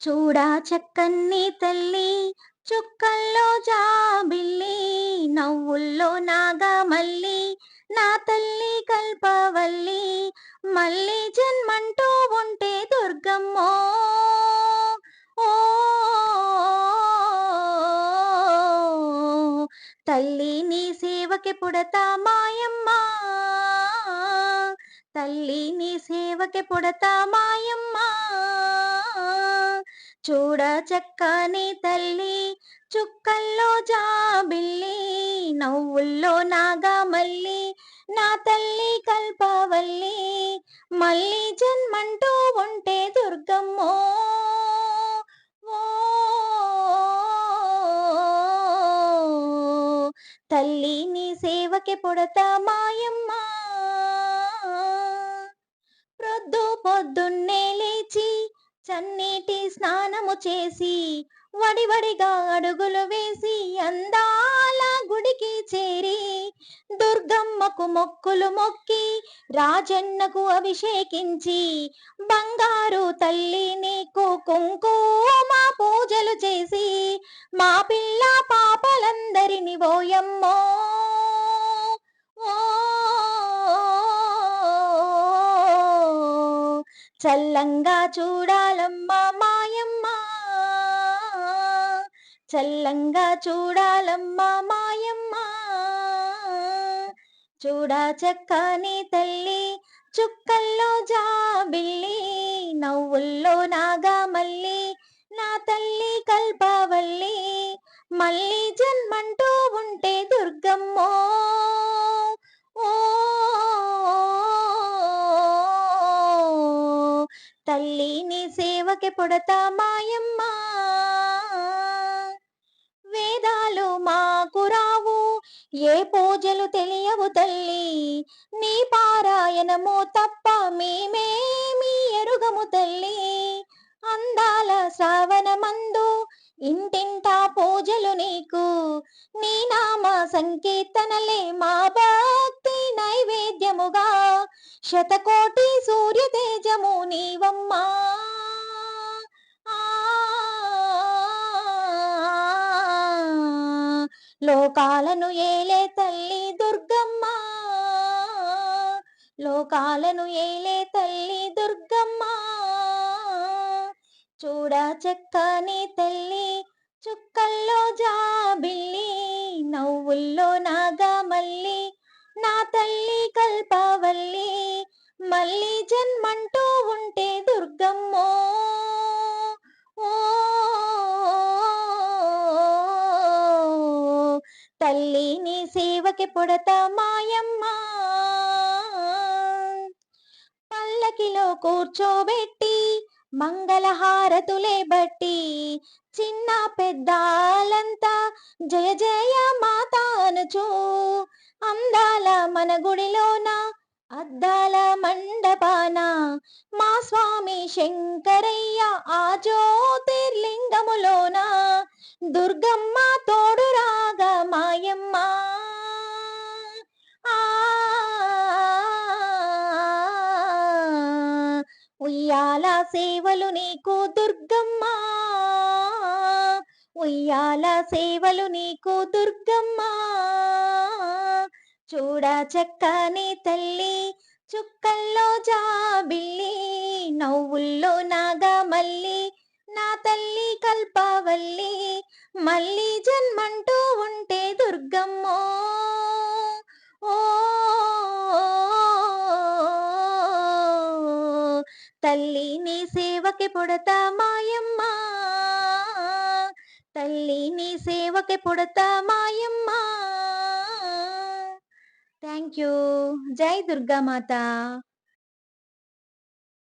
చూడా చక్కన్ని తల్లి చుక్కల్లో జాబిల్లి నవ్వుల్లో నాగమల్లి నా తల్లి కల్పవల్లి మళ్ళీ జన్మంటూ ఉంటే దుర్గమ్మో. ఓ తల్లి నీ సేవకి పుడతా మాయమ్మ? తల్లి నీ సేవకి పుడతా మాయమ్మ? చూడ చక్కని తల్లి చుక్కల్లో జాబిల్లి నవ్వుల్లో నాగమల్లి నా తల్లి కల్పవల్లి మళ్ళీ జన్మంటూ ఉంటే దుర్గమ్మో. ఓ తల్లి నీ సేవకి పుడతా మాయమ్మ. ప్రొద్దు పొద్దున్నే లేచి స్నానము చేసి వడివడిగా అడుగులు వేసి అందాల గుడికి చేరి దుర్గమ్మకు మొక్కులు మొక్కి రాజన్నకు అభిషేకించి బంగారు తల్లి నీకు కుంకుమ పూజలు చేసి మా చల్లంగా చూడాలమ్మా మాయమ్మ. చల్లంగా చూడాలమ్మా మాయమ్మ. చూడా చక్కని తల్లి చుక్కల్లో జాబిల్లి నవ్వుల్లో నాగమల్లి నా తల్లి కల్పవల్లి మళ్ళీ జన్మంటూ ఉంటే దుర్గమ్మో. తల్లి నీ సేవకి పుడతా మాయమ్మ వేదాలు మాకు రావు ఏ పూజలు తెలియవు తల్లి. నీ పారాయణము తప్ప మేమేమి ఎరుగము తల్లి. అందాల శ్రావణ మందు ఇంటింటా పూజలు నీకు. నీ నామ సంకీర్తనలే మా బా శతకోటి సూర్య తేజము నీవమ్మా లోకాలను ఏలే తల్లి దుర్గమ్మ. లోకాలను ఏలే తల్లి దుర్గమ్మ. చూడ చక్కని తల్లి చుక్కల్లో జాబిల్లి నవ్వుల్లో జన్మంటూ ఉంటే దుర్గమ్మో. ఓ తల్లి నీ సేవకి పుడతా మాయమ్మ. పల్లకిలో కూర్చోబెట్టి మంగళహారతులే బట్టి చిన్న పెద్దాలంతా జయ జయ మాత అనుచు అందాల మన గుడిలోన అద్దాల స్వామి శంకరయ్య ఆ జ్యోతిర్లింగములోన దుర్గమ్మ తోడు రాగా మాయమ్మ. ఆ ఉయ్యాల సేవలు నీకు దుర్గమ్మ. ఉయ్యాల సేవలు నీకు దుర్గమ్మ. చూడ చక్కని తల్లి చుక్కల్లో జాబిల్లి నవ్వుల్లో మళ్ళీ నా తల్లి కల్పవల్లి మళ్ళీ జన్మంటూ ఉంటే దుర్గమ్మో. ఓ తల్లి నీ సేవకి పుడతా మాయమ్మ తల్లి నీ సేవకి పుడతా మాయమ్మ థ్యాంక్ యూ. జై దుర్గామాత.